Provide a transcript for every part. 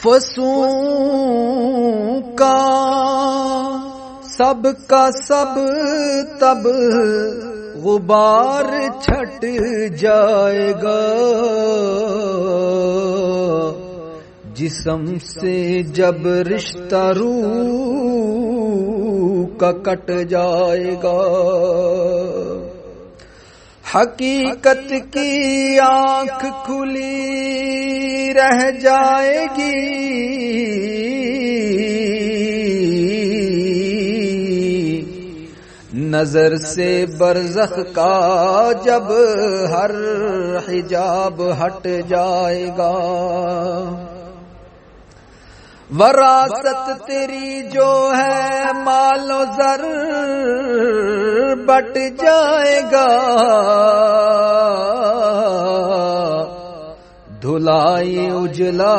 फसू का, सब का सब तब गुबार छट जाएगा। जिसम से जब रिश्ता रू का कट जाएगा। हकीकत की आँख खुली रह जाएगी। नज़र से बरजख का जब हर हिजाब हट जाएगा। वरासत तेरी जो है मालो जर बट जाएगा। धुलाई उजला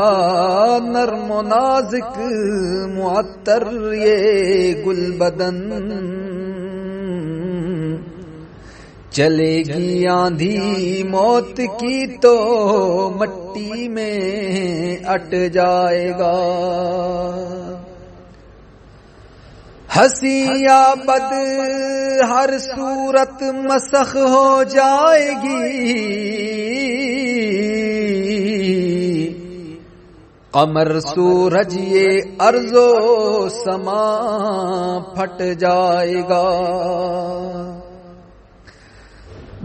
नरम नाजिक मुअत्तर ये गुल बदन। चलेगी आंधी मौत की तो मट्टी में अट जाएगा। हसिया बद हर सूरत मसख हो जाएगी। कमर सूरज ये अर्जो समा फट जाएगा।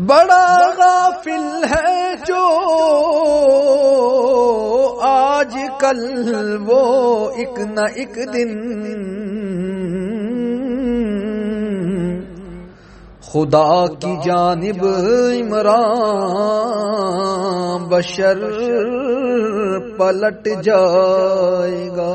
बड़ा गाफिल है जो आज कल वो एक न एक दिन खुदा की जानिब इमरान बशर पलट जाएगा।